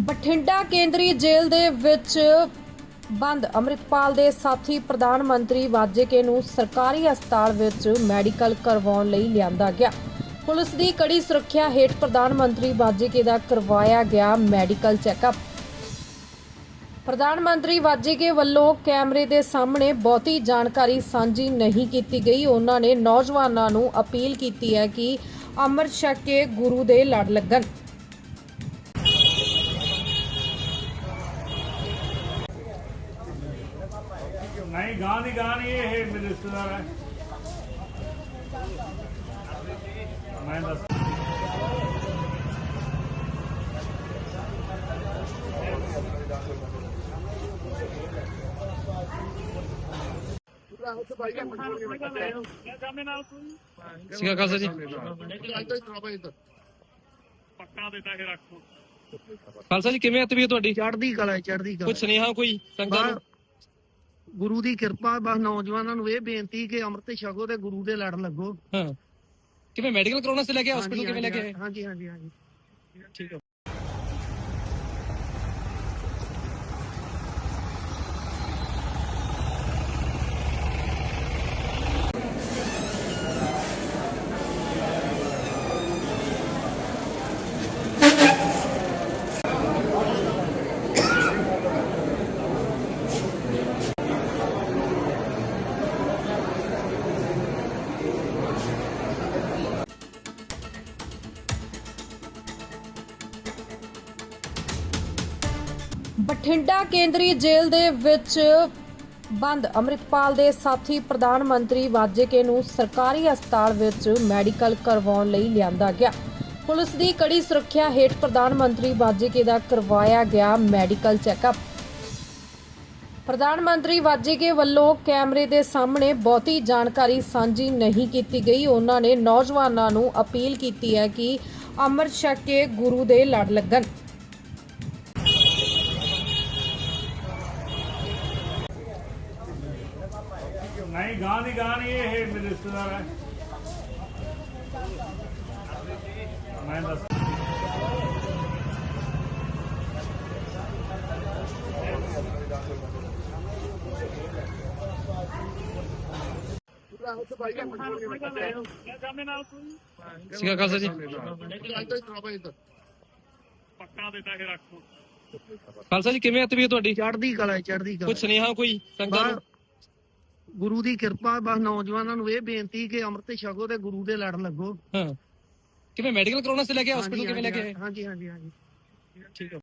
ਬਠਿੰਡਾ ਕੇਂਦਰੀ ਜੇਲ੍ਹ ਦੇ ਵਿੱਚ ਬੰਦ। ਅੰਮ੍ਰਿਤਪਾਲ ਦੇ ਸਾਥੀ ਪ੍ਰਧਾਨ ਮੰਤਰੀ ਵਾਜੇਕੇ ਨੂੰ ਸਰਕਾਰੀ ਹਸਪਤਾਲ ਵਿੱਚ ਮੈਡੀਕਲ ਕਰਵਾਉਣ ਲਈ ਲਿਆਂਦਾ ਗਿਆ। ਪੁਲਿਸ ਦੀ ਕੜੀ ਸੁਰੱਖਿਆ ਹੇਠ ਪ੍ਰਧਾਨ ਮੰਤਰੀ ਵਾਜੇਕੇ ਦਾ ਕਰਵਾਇਆ ਗਿਆ ਮੈਡੀਕਲ ਚੈੱਕਅਪ। ਪ੍ਰਧਾਨ ਮੰਤਰੀ ਵਾਜੇਕੇ ਵੱਲੋਂ ਕੈਮਰੇ ਦੇ ਸਾਹਮਣੇ ਬਹੁਤੀ ਜਾਣਕਾਰੀ ਸਾਂਝੀ ਨਹੀਂ ਕੀਤੀ ਗਈ। ਉਹਨਾਂ ਨੇ ਨੌਜਵਾਨਾਂ ਨੂੰ ਅਪੀਲ ਕੀਤੀ ਹੈ ਕਿ ਅੰਮ੍ਰਿਤ ਛਕ ਕੇ ਗੁਰੂ ਦੇ ਲੜ ਲੱਗਣ। ਨਹੀਂ ਗਾਂ ਦੀ ਗਾਂ ਨਹੀਂ ਇਹ ਮੇਰੇ ਰਿਸ਼ਤੇਦਾਰ ਹੈ। ਮੈਂ ਦੱਸ ਸਿੰਘਾ ਖਾਲਸਾ ਜੀ। ਪੱਕਾ ਦੇਤਾ ਇਹ ਰੱਖੋ। ਖਾਲਸਾ ਜੀ ਕਿਵੇਂ ਆ ਤਬੀਅਤ ਤੁਹਾਡੀ? ਚੜ੍ਹਦੀ ਕਲਾ ਹੈ, ਚੜ੍ਹਦੀ ਕਲਾ। ਕੁਝ ਸੁਨੇਹਾ ਕੋਈ ਸੰਗਤਾਂ ਨੂੰ? ਗੁਰੂ ਦੀ ਕਿਰਪਾ ਬਸ ਨੌਜਵਾਨਾਂ ਨੂੰ ਇਹ ਬੇਨਤੀ ਕਿ ਅੰਮ੍ਰਿਤ ਛਕੋ ਤੇ ਗੁਰੂ ਦੇ ਲੜ ਲੱਗੋ। ਹਾਂ। ਕਿਵੇਂ ਮੈਡੀਕਲ ਕਰਾਉਣਾ ਸੀ ਲੈ ਕੇ ਹਸਪੀਟਲ ਕਿਵੇਂ ਲੈ ਕੇ ਆਏ? ਹਾਂਜੀ ਹਾਂਜੀ ਹਾਂਜੀ। ਠੀਕ ਹੈ ਬਠਿੰਡਾ ਕੇਂਦਰੀ ਜੇਲ੍ਹ ਦੇ ਵਿੱਚ ਬੰਦ। ਅੰਮ੍ਰਿਤਪਾਲ ਦੇ ਸਾਥੀ ਪ੍ਰਧਾਨ ਮੰਤਰੀ ਵਾਜੇਕੇ ਨੂੰ ਸਰਕਾਰੀ ਹਸਪਤਾਲ ਵਿੱਚ ਮੈਡੀਕਲ ਕਰਵਾਉਣ ਲਈ ਲਿਆਂਦਾ ਗਿਆ। ਪੁਲਿਸ ਦੀ ਕੜੀ ਸੁਰੱਖਿਆ ਹੇਠ ਪ੍ਰਧਾਨ ਮੰਤਰੀ ਵਾਜੇਕੇ ਦਾ ਕਰਵਾਇਆ ਗਿਆ ਮੈਡੀਕਲ ਚੈੱਕਅਪ। ਪ੍ਰਧਾਨ ਮੰਤਰੀ ਵਾਜੇਕੇ ਵੱਲੋਂ ਕੈਮਰੇ ਦੇ ਸਾਹਮਣੇ ਬਹੁਤੀ ਜਾਣਕਾਰੀ ਸਾਂਝੀ ਨਹੀਂ ਕੀਤੀ ਗਈ। ਉਹਨਾਂ ਨੇ ਨੌਜਵਾਨਾਂ ਨੂੰ ਅਪੀਲ ਕੀਤੀ ਹੈ ਕਿ ਅੰਮ੍ਰਿਤ ਛਕ ਕੇ ਗੁਰੂ ਦੇ ਲੜ ਲੱਗਣ। ਨਹੀਂ ਗਾਂ ਦੀ ਗਾਂ ਨਹੀਂ ਇਹ ਮੇਰੇ ਰਿਸ਼ਤੇਦਾਰ ਹੈ। ਮੈਂ ਦੱਸ ਸਿੰਘਾ ਖਾਲਸਾ ਜੀ। ਪੱਕਾ ਦੇਤਾ ਇਹ ਰੱਖੋ। ਖਾਲਸਾ ਜੀ ਕਿਵੇਂ ਆ ਤਬੀਅਤ ਤੁਹਾਡੀ? ਚੜ੍ਹਦੀ ਕਲਾ ਹੈ, ਚੜ੍ਹਦੀ ਕਲਾ। ਕੁਝ ਸੁਨੇਹਾ ਕੋਈ ਸੰਗਤਾਂ? ਨੂੰ ਗੁਰੂ ਦੀ ਕਿਰਪਾ ਬਸ ਨੌਜਵਾਨਾਂ ਨੂੰ ਇਹ ਬੇਨਤੀ ਕਿ ਅੰਮ੍ਰਿਤ ਛਕੋ ਤੇ ਗੁਰੂ ਦੇ ਲੜ ਲੱਗੋ। ਹਾਂ। ਕਿਵੇਂ ਮੈਡੀਕਲ ਕਰਾਉਣਾ ਸੀ ਲੈ ਕੇ ਹਸਪੀਟਲ ਕਿਵੇਂ ਲੈ ਕੇ ਆਏ? ਹਾਂਜੀ ਹਾਂਜੀ ਹਾਂਜੀ। ਠੀਕ ਹੈ